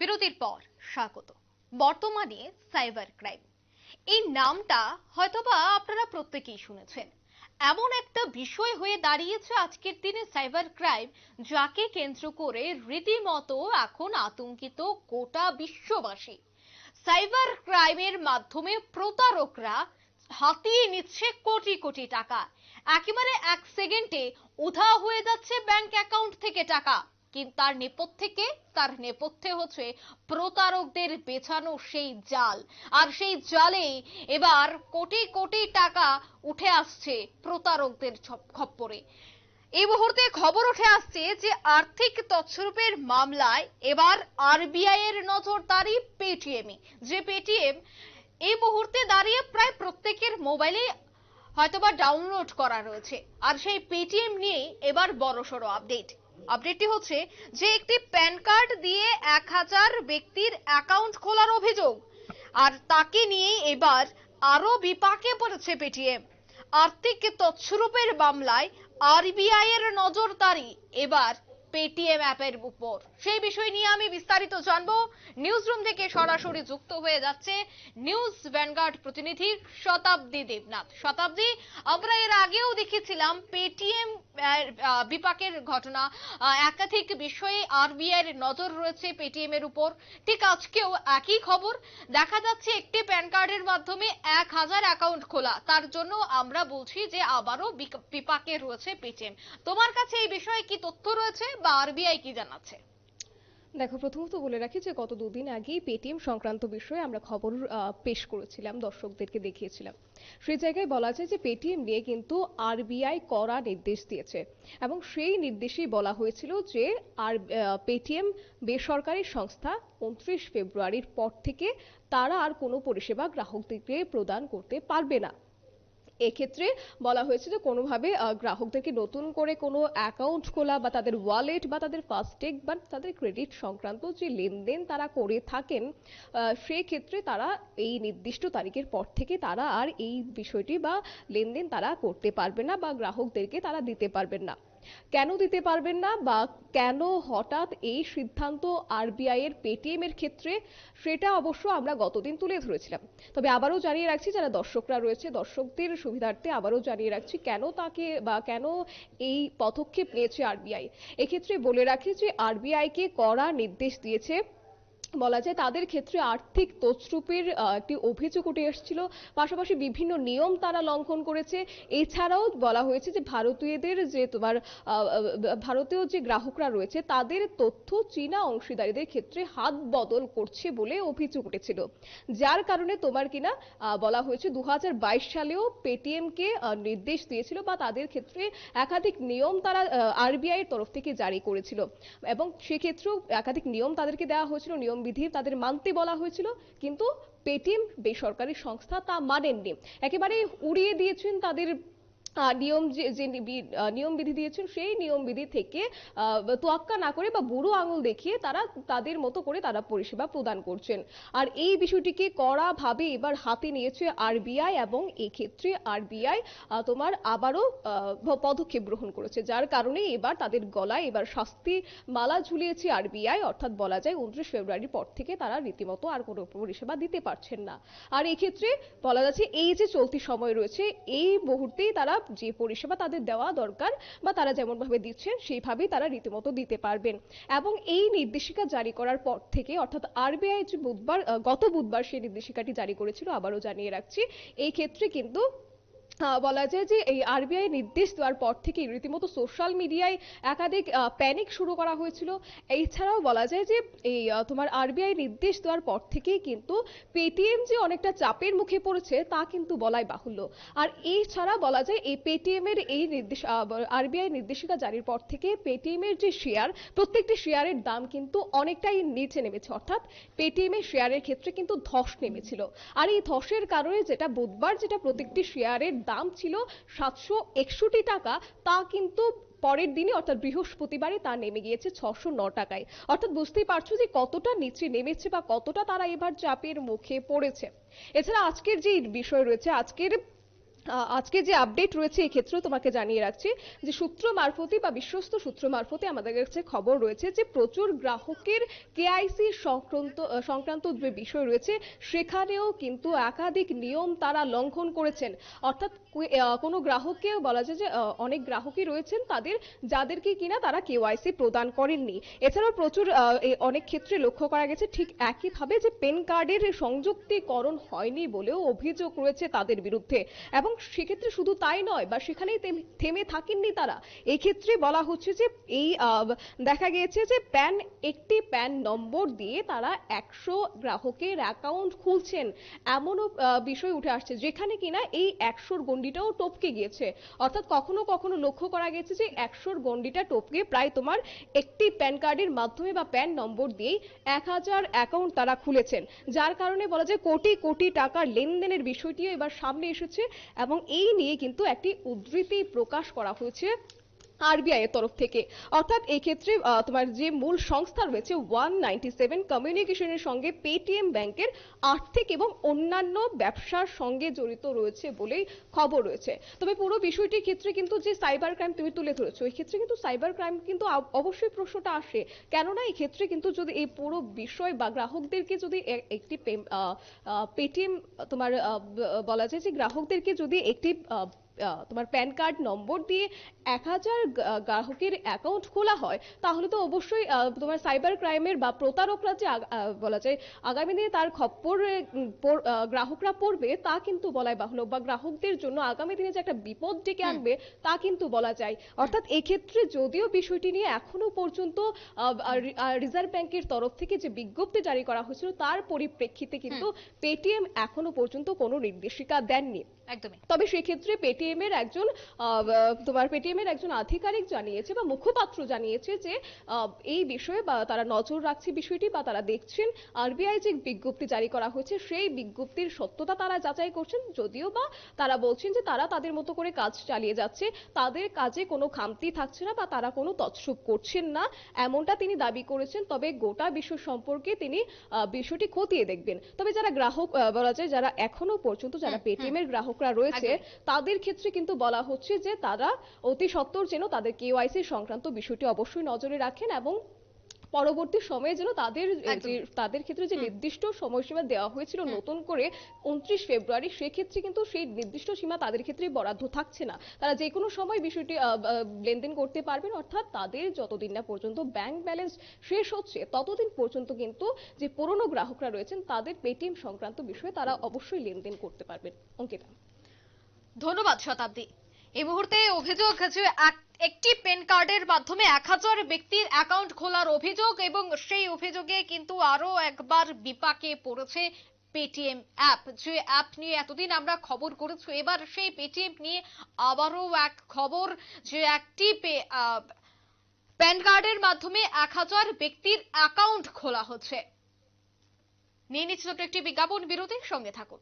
বিরতির পর স্বাগত। বর্তমানে সাইবার ক্রাইম এই নামটা হয়তোবা আপনারা প্রত্যেকেই শুনেছেন। এমন একটা বিষয় হয়ে দাঁড়িয়েছে আজকের দিনে সাইবার ক্রাইম যাকে কেন্দ্র করে রীতিমতো এখন আতঙ্কিত গোটা বিশ্ববাসী। সাইবার ক্রাইমের মাধ্যমে প্রতারকরা হাতিয়ে নিচ্ছে কোটি কোটি টাকা। একেবারে এক সেকেন্ডে উধাও হয়ে যাচ্ছে ব্যাংক অ্যাকাউন্ট থেকে টাকা। কিন্তু তার নেপথ্যে তার নেপথ্যে হচ্ছে প্রতারকদের বেছানো সেই জাল। আর সেই জালেই এবার কোটি কোটি টাকা উঠে আসছে প্রতারকদের খপ্পরে। এই মুহূর্তে খবর উঠে আসছে যে আর্থিক তছরূপের মামলায় এবার আরবিআই এর নজরদারি পেটিএমই যে পেটিএম এই মুহূর্তে দাঁড়িয়ে প্রায় প্রত্যেকের মোবাইলে হয়তোবা ডাউনলোড করা রয়েছে। আর সেই পেটিএম নিয়ে এবার বড়সড় আপডেট। আপডেটটি হচ্ছে যে একটি প্যান কার্ড দিয়ে এক হাজার ব্যক্তির অ্যাকাউন্ট খোলার অভিযোগ। আর তাকে নিয়ে এবার আরও বিপাকে পড়েছে পেটিএম। আর্থিক তছরূপের মামলায় আরবিআই এর নজরদারি। এবার পেটিএম অ্যাপের উপর। সেই বিষয় নিয়ে আমি বিস্তারিত জানব। নিউজ রুম থেকে সরাসরি যুক্ত হয়ে যাচ্ছে নিউজ ভ্যানগার্ড প্রতিনিধি শতাব্দী দেবনাথ। শতাব্দী, আমরা এর আগেও দেখেছিলাম পেটিএম বিপাকের ঘটনা। একাধিক বিষয়ে আরবিআই এর নজর রয়েছে পেটিএম এর উপর। ঠিক আজকেও একই খবর। দেখা যাচ্ছে একটি প্যান কার্ডের মাধ্যমে এক হাজার অ্যাকাউন্ট খোলা। তার জন্য আমরা বলছি যে আবারও বিপাকে রয়েছে পেটিএম তোমার কাছে এই বিষয়ে কি তথ্য রয়েছে? বা আরবিআই কি জানাচ্ছে? দেখো, প্রথমত বলে রাখি যে গত দুদিন আগেই পেটিএম সংক্রান্ত বিষয়ে আমরা খবর পেশ করেছিলাম, দর্শকদেরকে দেখিয়েছিলাম। সেই জায়গায় বলা যায় যে পেটিএম নিয়ে কিন্তু আরবিআই করা নির্দেশ দিয়েছে এবং সেই নির্দেশেই বলা হয়েছিল যে আর পেটিএম বেসরকারি সংস্থা উনত্রিশ ফেব্রুয়ারির পর থেকে তারা আর কোনো পরিষেবা গ্রাহকদেরকে প্রদান করতে পারবে না। এক্ষেত্রে বলা হয়েছে যে কোনোভাবে গ্রাহকদেরকে নতুন করে কোনো অ্যাকাউন্ট খোলা বা তাদের ওয়ালেট বা তাদের ফাস্টেগ বা তাদের ক্রেডিট সংক্রান্ত যে লেনদেন তারা করে থাকেন ক্ষেত্রে তারা এই নির্দিষ্ট তারিখের পর থেকে তারা আর এই বিষয়টি বা লেনদেন তারা করতে পারবে না বা গ্রাহকদেরকে তারা দিতে পারবেন না। কেন দিতে পারবেন না বা কেন হঠাৎ এই সিদ্ধান্ত আরবিআই এর পেটিএম এর ক্ষেত্রে, সেটা অবশ্য আমরা গতদিন তুলে ধরেছিলাম। তবে আবারও জানিয়ে রাখছি, যারা দর্শকরা রয়েছে, দর্শকদের সুবিধার্থে আবারও জানিয়ে রাখছি, কেন তাকে বা কেন এই পদক্ষেপ নিয়েছে আরবিআই? এক্ষেত্রে বলে রাখি যে, আরবিআই কে কড়া নির্দেশ দিয়েছে বলা যায় তাদের ক্ষেত্রে আর্থিক তছরূপের একটি অভিযোগ উঠে এসেছিল। পাশাপাশি বিভিন্ন নিয়ম তারা লঙ্ঘন করেছে। এছাড়াও বলা হয়েছে যে ভারতীয়দের যে তোমার ভারতীয় যে গ্রাহকরা রয়েছে তাদের তথ্য চীনা অংশীদারীদের ক্ষেত্রে হাত বদল করছে বলে অভিযোগ উঠেছিল। যার কারণে তোমার কিনা বলা হয়েছে দু হাজার বাইশ সালেও পেটিএম কে আহ, নির্দেশ দিয়েছিল বা তাদের ক্ষেত্রে একাধিক নিয়ম তারা আরবিআই এর তরফ থেকে জারি করেছিল। এবং সেক্ষেত্রেও একাধিক নিয়ম তাদেরকে দেওয়া হয়েছিল। নিয়মবিধি তাদের মানতে বলা হয়েছিল, কিন্তু পেটিএম বেসরকারি সংস্থা তা মানেননি। একেবারে উড়িয়ে দিয়েছেন তাদের নিয়ম যে যে নিবি- নিয়ম বিধি দিয়েছেন, সেই নিয়ম বিধি থেকে তোয়াক্কা না করে বা বুড়ো আঙুল দেখিয়ে তারা তাদের মতো করে তারা পরিষেবা প্রদান করছেন। আর এই বিষয়টিকে কড়াভাবে এবার হাতে নিয়েছে আরবিআই এবং এক্ষেত্রে আরবিআই তোমার আবারও পদক্ষেপ গ্রহণ করেছে। যার কারণে এবার তাদের গলায় এবার শাস্তি মালা ঝুলিয়েছে আরবিআই অর্থাৎ বলা যায় উনত্রিশ ফেব্রুয়ারির পর থেকে তারা রীতিমতো আর কোনো পরিষেবা দিতে পারছেন না। আর এক্ষেত্রে বলা যাচ্ছে, এই যে চলতি সময় রয়েছে, এই মুহূর্তেই তারা যে পরিষেবা তাদের দেওয়া দরকার বা তারা যেমন ভাবে দিচ্ছেন, সেইভাবেই তারা রীতিমতো দিতে পারবেন। এবং এই নির্দেশিকা জারি করার পর থেকে, অর্থাৎ আরবিআই যে বুধবার গত বুধবার সেই নির্দেশিকাটি জারি করেছিল, আবারও জানিয়ে রাখছি। এই ক্ষেত্রে কিন্তু বলা যায় যে এই আরবিআই নির্দেশ দেওয়ার পর থেকে রীতিমতো সোশ্যাল মিডিয়ায় একাধিক প্যানিক শুরু করা হয়েছিল। এছাড়াও বলা যায় যে এই তোমার আরবিআই নির্দেশ দেওয়ার পর থেকেই কিন্তু পেটিএম যে অনেকটা চাপের মুখে পড়েছে, তা কিন্তু বলাই বাহুল্য। আর এছাড়া বলা যায় এই পেটিএম এর এই নির্দেশ আরবিআই নির্দেশিকা জারির পর থেকে পেটিএম এর যে শেয়ার প্রত্যেকটি শেয়ারের দাম কিন্তু অনেকটাই নিচে নেমেছে। অর্থাৎ পেটিএম এর শেয়ারের ক্ষেত্রে কিন্তু ধস নেমেছিল। আর এই ধসের কারণে যেটা বুধবার, যেটা প্রত্যেকটি শেয়ারের দাম ছিল সাতশো একষট্টি টাকা, তা কিন্তু পরের দিনে অর্থাৎ বৃহস্পতিবারে তা নেমে গিয়েছে ছশো ন টাকায়। অর্থাৎ বুঝতেই পারছ যে কতটা নিচে নেমেছে বা কতটা তারা এবার চাপের মুখে পড়েছে। এছাড়া আজকের যে বিষয় রয়েছে, আজকের আজকে যে আপডেট রয়েছে, এই তোমাকে জানিয়ে রাখছি যে সূত্র মারফতে বা বিশ্বস্ত সূত্র মারফতে আমাদের কাছে খবর রয়েছে যে প্রচুর গ্রাহকের কেআইসি সংক্রান্ত সংক্রান্ত যে বিষয় রয়েছে, সেখানেও কিন্তু একাধিক নিয়ম তারা লঙ্ঘন করেছেন। অর্থাৎ কোনো গ্রাহককে বলা যায় যে অনেক গ্রাহকই রয়েছেন তাদের, যাদেরকে কিনা তারা কেওয়াইসি প্রদান করেননি। এছাড়াও প্রচুর অনেক ক্ষেত্রে লক্ষ্য করা গেছে ঠিক একইভাবে যে পেন কার্ডের সংযুক্তিকরণ হয়নি বলেও অভিযোগ রয়েছে তাদের বিরুদ্ধে। এবং সেক্ষেত্রে শুধু তাই নয়, বা সেখানেই থেমে থাকেননি তারা। এই ক্ষেত্রে বলা হচ্ছে যে এই দেখা গিয়েছে যে প্যান, একটি প্যান নম্বর দিয়ে তারা একশো গ্রাহকের অ্যাকাউন্ট খুলছেন। এমনও বিষয় উঠে আসছে, যেখানে কিনা এই একশোর গন্ডিটাও টপকে গিয়েছে। অর্থাৎ কখনো কখনো লক্ষ্য করা গেছে যে একশোর গন্ডিটা টপকে প্রায় তোমার একটি প্যান কার্ডের মাধ্যমে বা প্যান নম্বর দিয়েই এক হাজার অ্যাকাউন্ট তারা খুলেছেন। যার কারণে বলা যায় কোটি কোটি টাকার লেনদেনের বিষয়টিও এবার সামনে এসেছে এবং এই নিয়ে কিন্তু একটি উদ্ধৃতি প্রকাশ করা হয়েছে আরবিআই এর তরফ থেকে। অর্থাৎ এই ক্ষেত্রে তোমার যে মূল সংস্থা রয়েছে ওয়ান কমিউনিকেশনের সঙ্গে পেটিএম ব্যাংকের আর্থিক এবং অন্যান্য ব্যবসার সঙ্গে জড়িত রয়েছে বলেই খবর রয়েছে। তবে পুরো বিষয়টির ক্ষেত্রে কিন্তু যে সাইবার ক্রাইম তুমি তুলে ধরেছো এই ক্ষেত্রে কিন্তু সাইবার ক্রাইম কিন্তু অবশ্যই প্রশ্নটা আসে। কেননা এই ক্ষেত্রে কিন্তু যদি এই পুরো বিষয় বা গ্রাহকদেরকে যদি একটি পেটিএম তোমার বলা যায় যে গ্রাহকদেরকে যদি একটি তোমার প্যান কার্ড নম্বর দিয়ে এক হাজার গ্রাহকের অ্যাকাউন্ট খোলা হয় তাহলে তো অবশ্যই তোমার সাইবার ক্রাইমের বা প্রতারকরা যে বলা যায় আগামী দিনে তার খপ্পর গ্রাহকরা পড়বে তা কিন্তু বলাই বাহুল্য বা গ্রাহকদের জন্য আগামী দিনে যে একটা বিপদ ডেকে আনবে তা কিন্তু বলা যায়। অর্থাৎ এক্ষেত্রে যদিও বিষয়টি নিয়ে এখনও পর্যন্ত রিজার্ভ ব্যাংকের তরফ থেকে যে বিজ্ঞপ্তি জারি করা হয়েছিল তার পরিপ্রেক্ষিতে কিন্তু পেটিএম এখনও পর্যন্ত কোনো নির্দেশিকা দেননি। একদমই। তবে সেক্ষেত্রে পেটিএম এর একজন তোমার পেটিএম এর একজন আধিকারিক জানিয়েছে বা মুখপাত্র জানিয়েছে যে এই বিষয়ে বা তারা নজর রাখছে বিষয়টি বা তারা দেখছেন আরবিআই যে বিজ্ঞপ্তি জারি করা হয়েছে সেই বিজ্ঞপ্তির সত্যতা তারা যাচাই করছেন। যদিও বা তারা বলছেন যে তারা তাদের মতো করে কাজ চালিয়ে যাচ্ছে তাদের কাজে কোনো খামতি থাকছে না বা তারা কোনো তৎসব করছেন না এমনটা তিনি দাবি করেছেন। তবে গোটা বিষয় সম্পর্কে তিনি বিষয়টি খতিয়ে দেখবেন। তবে যারা গ্রাহক বলা যায় যারা এখনও পর্যন্ত যারা পেটিএম এর গ্রাহকরা রয়েছে তাদের ক্ষেত্রে কিন্তু বলা হচ্ছে যে তারা অতি সত্বর যেন তাদের কেওয়াইসি সংক্রান্ত বিষয়টি অবশ্যই নজরে রাখেন এবং পরবর্তী সময়ে যেন তাদের। তাদের ক্ষেত্রে যে নির্দিষ্ট সময়সীমা দেওয়া হয়েছিল নতুন করে উনত্রিশ ফেব্রুয়ারি সেক্ষেত্রে কিন্তু সেই নির্দিষ্ট সীমা তাদের ক্ষেত্রে বরাদ্দ থাকছে না। তারা যে কোনো সময় বিষয়টি লেনদেন করতে পারবেন অর্থাৎ তাদের যতদিন না পর্যন্ত ব্যাংক ব্যালেন্স শেষ হচ্ছে ততদিন পর্যন্ত কিন্তু যে পুরনো গ্রাহকরা রয়েছেন তাদের পেটিএম সংক্রান্ত বিষয়ে তারা অবশ্যই লেনদেন করতে পারবেন। অঙ্কিতা। ধন্যবাদ, শতাব্দী। এই মুহূর্তে অভিযোগ যে এক- একটি পেন কার্ডের মাধ্যমে এক হাজার ব্যক্তির অ্যাকাউন্ট খোলার অভিযোগ এবং সেই অভিযোগে কিন্তু আরও একবার বিপাকে পড়েছে পেটিএম অ্যাপ। যে অ্যাপ নিয়ে এতদিন আমরা খবর করেছি, এবার সেই পেটিএম নিয়ে আবারও এক খবর যে একটি প্যান কার্ডের মাধ্যমে এক হাজার ব্যক্তির অ্যাকাউন্ট খোলা হচ্ছে। নিয়ে নিচ্ছে একটি বিজ্ঞাপন, বিরতির সঙ্গে থাকুন।